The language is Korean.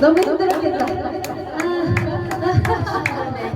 너무 힘들었겠다. 아. 아.